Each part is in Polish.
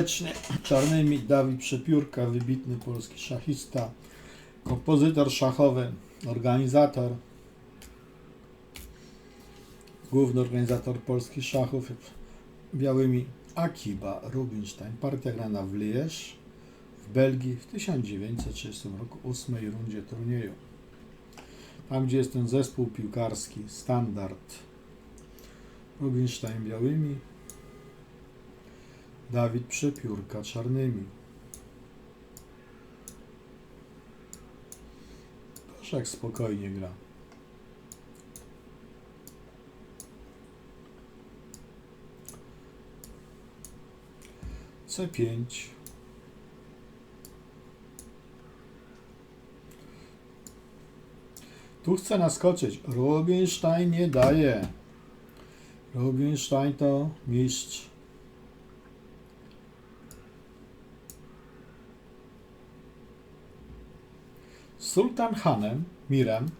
Wiecznie Czarnymi Dawid Przepiórka, wybitny polski szachista, kompozytor szachowy, organizator, główny organizator polskich szachów, białymi Akiba Rubinstein. Partia grana w Liège w Belgii w 1930 roku, ósmej rundzie turnieju. Tam, gdzie jest ten zespół piłkarski, standard. Rubinstein białymi, Dawid Przepiórka czarnymi. Proszę jak spokojnie gra. C5. Tu chce naskoczyć. Rubinstein nie daje. Rubinstein to mistrz. Sultan Hanem Mirem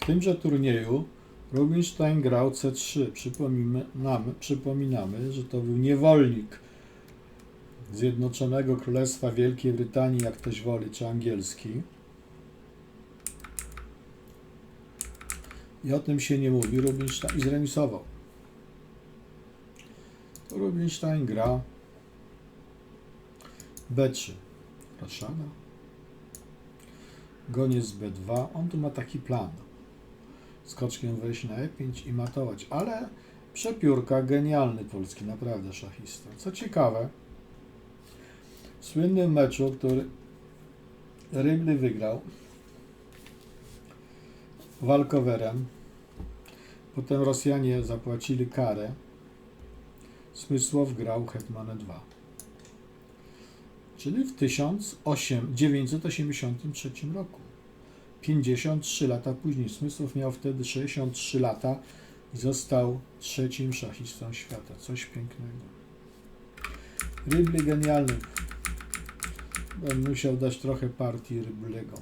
w tymże turnieju Rubinstein grał C3. Przypominamy, przypominamy, że to był niewolnik Zjednoczonego Królestwa Wielkiej Brytanii, jak ktoś woli, czy angielski. I o tym się nie mówi. Rubinstein i zremisował. To Rubinstein gra B3. Roszada. Goniec B2. On tu ma taki plan. Skoczkiem wejść na E5 i matować. Ale przepiórka, genialny polski, naprawdę szachista. Co ciekawe, w słynnym meczu, który Rybny wygrał walkowerem, potem Rosjanie zapłacili karę, Smysłow grał Hetman 2. Czyli w 1983 roku. 53 lata później. Smysłow miał wtedy 63 lata i został trzecim szachistą świata. Coś pięknego. Rybli genialny. Będę musiał dać trochę partii Ryblego.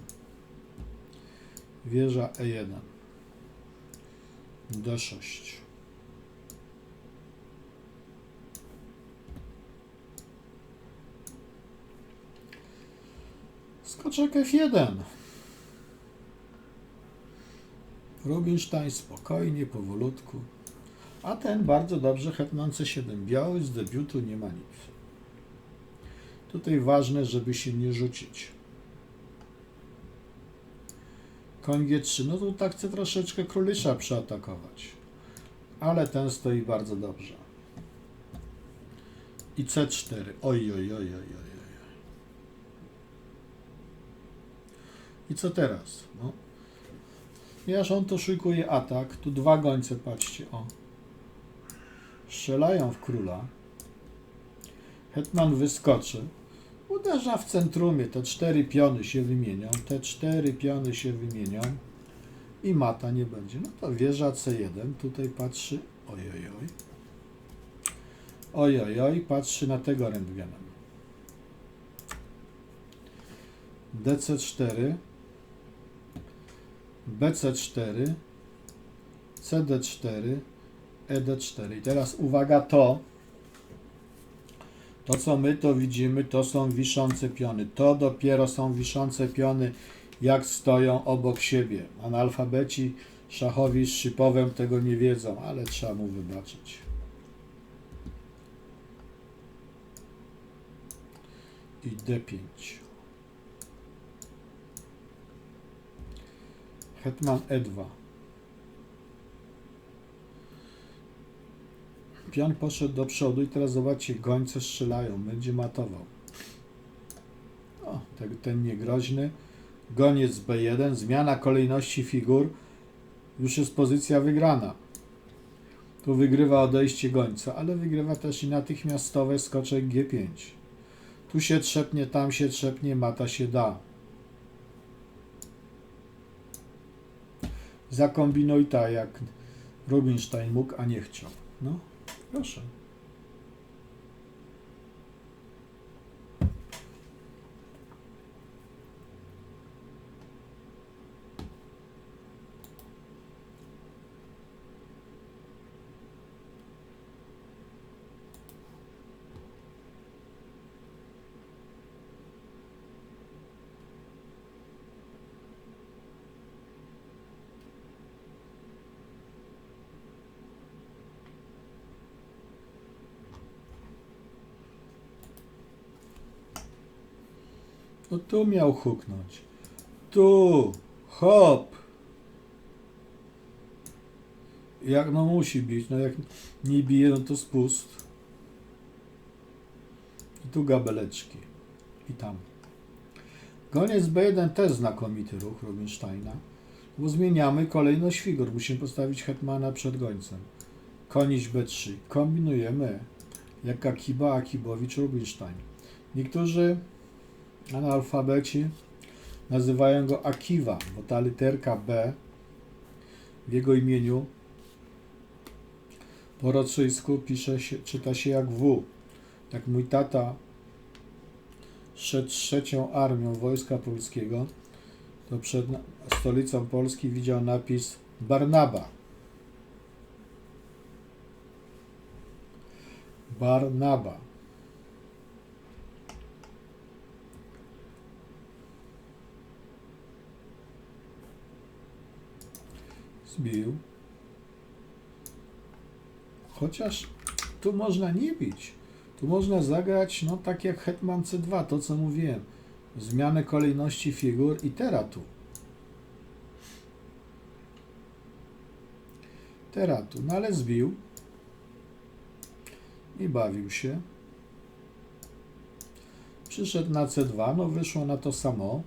Wieża E E1. D6. Skoczek F1. Rubinstein spokojnie, powolutku. A ten bardzo dobrze hetman C7. Biały z debiutu nie ma nic. Tutaj ważne, żeby się nie rzucić. Koń G3, no to tak chcę troszeczkę królisza przeatakować. Ale ten stoi bardzo dobrze. I C4. Oj, oj, oj, oj, oj, oj. I co teraz? No. Ponieważ on to szykuje atak, tu dwa gońce, patrzcie, o. Strzelają w króla. Hetman wyskoczy. Uderza w centrumie, te cztery piony się wymienią, te cztery piony się wymienią i mata nie będzie. No to wieża C1, tutaj patrzy, oj, oj, oj. Oj, oj, oj, patrzy na tego rentgenem. DC4, BC4, CD4, ED4. I teraz uwaga to, to co my to widzimy, to są wiszące piony. To dopiero są wiszące piony, jak stoją obok siebie. Analfabeci szachowi z szypowem tego nie wiedzą, ale trzeba mu wybaczyć. I D5. Hetman E2. Pion poszedł do przodu i teraz zobaczcie, gońce strzelają, będzie matował. O, ten, niegroźny. Goniec B1, zmiana kolejności figur. Już jest pozycja wygrana. Tu wygrywa odejście gońca, ale wygrywa też i natychmiastowe skoczek G5. Tu się trzepnie, tam się trzepnie, mata się da. Zakombinuj tak, jak Rubinstein mógł, a nie chciał. No, proszę. No tu miał huknąć. Tu. Hop. Jak no musi bić, no jak nie bije, no to spust. I tu gabeleczki. I tam. Goniec B1 też znakomity ruch Rubinsteina, bo zmieniamy kolejność figur. Musimy postawić hetmana przed gońcem. Konić B3. Kombinujemy jak Akiba, Akibowicz, Rubinstein. Niektórzy analfabeci nazywają go Akiwa, bo ta literka B w jego imieniu po rosyjsku pisze się, czyta się jak W. Jak mój tata szedł trzecią armią Wojska Polskiego, to przed stolicą Polski widział napis Barnaba. Barnaba. Zbił. Chociaż tu można nie bić. Tu można zagrać, no tak jak Hetman C2, to co mówiłem. Zmianę kolejności figur i teratu. Teratu, no ale zbił. I bawił się. Przyszedł na C2, no wyszło na to samo.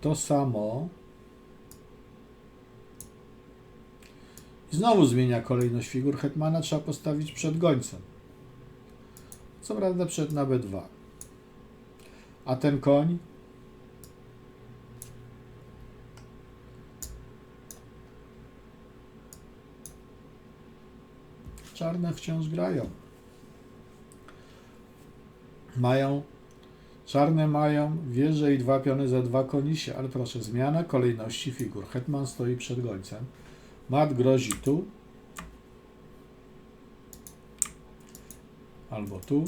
To samo. I znowu zmienia kolejność figur. Hetmana trzeba postawić przed gońcem. Co prawda przed na B2. A ten koń? Czarne wciąż grają. Mają, czarne mają wieże i dwa piony za dwa konisie, ale proszę, zmiana kolejności figur. Hetman stoi przed gońcem. Mat grozi tu. Albo tu.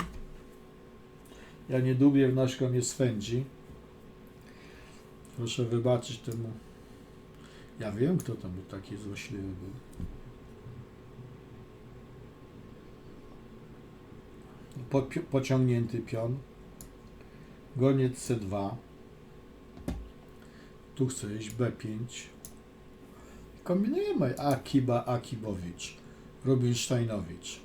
Ja nie dłubię w nośką mnie swędzi. Proszę wybaczyć temu. Ja wiem, kto tam był taki złośliwy był. Po, pociągnięty pion. Goniec C2. Tu chcę iść B5. Kombinujemy Akiba, Akibowicz, Rubinsteinowicz.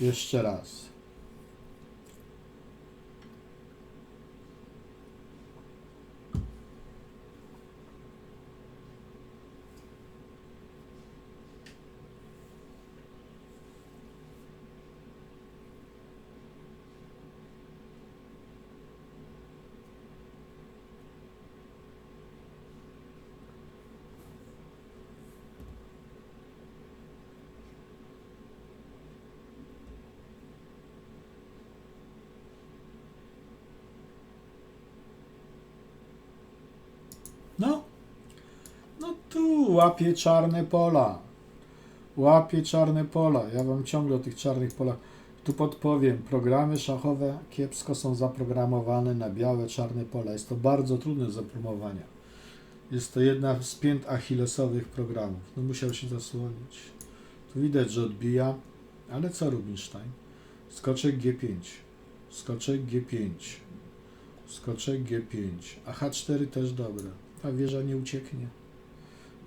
Jeszcze raz. No. Łapie czarne pola. Łapie czarne pola. Ja wam ciągle o tych czarnych polach. Tu podpowiem. Programy szachowe kiepsko są zaprogramowane na białe, czarne pola. Jest to bardzo trudne do. Jest to jedna z pięt achillesowych programów. No musiał się zasłonić. Tu widać, że odbija. Ale co Rubinstein? Skoczek G5. Skoczek G5. Skoczek G5. A H4 też dobre. Ta wieża nie ucieknie.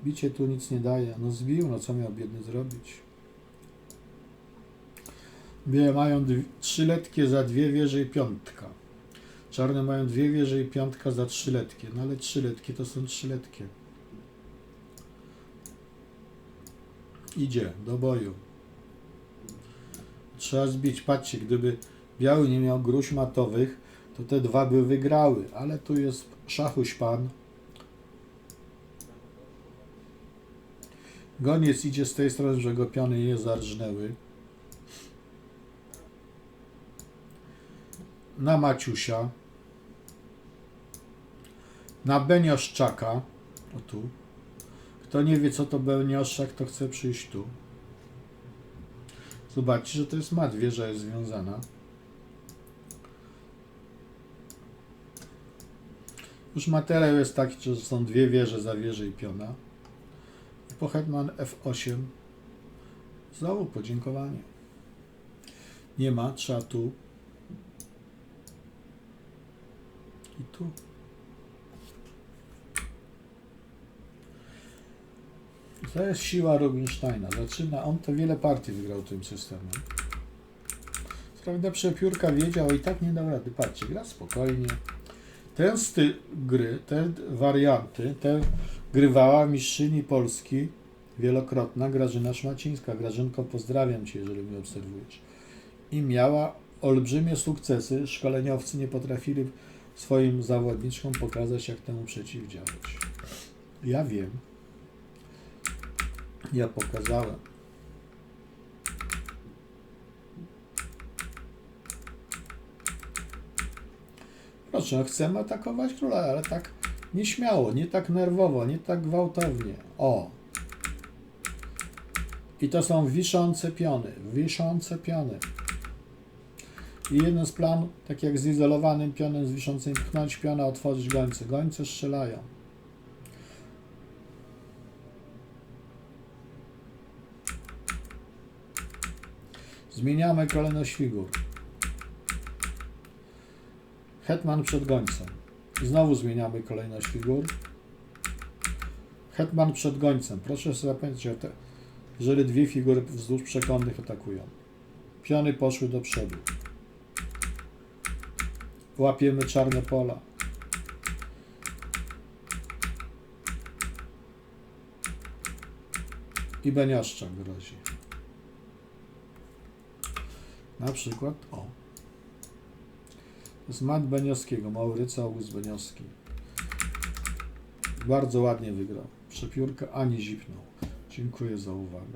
Bicie tu nic nie daje. No zbił, no co miał biedny zrobić? Białe mają trzyletkie za dwie wieże i piątka. Czarne mają dwie wieże i piątka za trzyletkie. No ale trzyletkie to są trzyletkie. Idzie do boju. Trzeba zbić. Patrzcie, gdyby biały nie miał gruź matowych, to te dwa by wygrały. Ale tu jest szachuś pan. Goniec idzie z tej strony, że go piony nie zarżnęły. Na Maciusia. Na Benioszczaka. O tu. Kto nie wie, co to Benioszczak, to chce przyjść tu. Zobaczcie, że to jest mat. Wieża jest związana. Już materiał jest taki, że są dwie wieże za wieżę i piona po hetman f8 znowu podziękowanie. Nie ma, trzeba tu i tu. To jest siła Rubinsteina. Zaczyna, on to wiele partii wygrał tym systemem. Sprawda przepiórka wiedział i tak nie dał rady. Patrzcie, gra spokojnie. Ten styl gry, te warianty, te grywała mistrzyni Polski wielokrotna Grażyna Szmacińska. Grażynko, pozdrawiam Cię, jeżeli mnie obserwujesz. I miała olbrzymie sukcesy. Szkoleniowcy nie potrafili swoim zawodniczkom pokazać, jak temu przeciwdziałać. Ja wiem. Ja pokazałem. Proszę, chcemy atakować króla, ale tak nieśmiało, nie tak nerwowo, nie tak gwałtownie. O! I to są wiszące piony, wiszące piony. I jeden z planów, tak jak z izolowanym pionem, z wiszącym, pchnąć piona, otworzyć gońce. Gońce strzelają. Zmieniamy kolejność figur. Hetman przed gońcem. Znowu zmieniamy kolejność figur. Hetman przed gońcem. Proszę sobie zapamiętać, jeżeli dwie figury wzdłuż przekątnych atakują. Piony poszły do przodu. Łapiemy czarne pola. I Beniaszczak grozi. Na przykład, o. Jest Mat Beniowskiego, Maurycy August Beniowski. Bardzo ładnie wygrał. Przepiórka ani zipnął. Dziękuję za uwagę.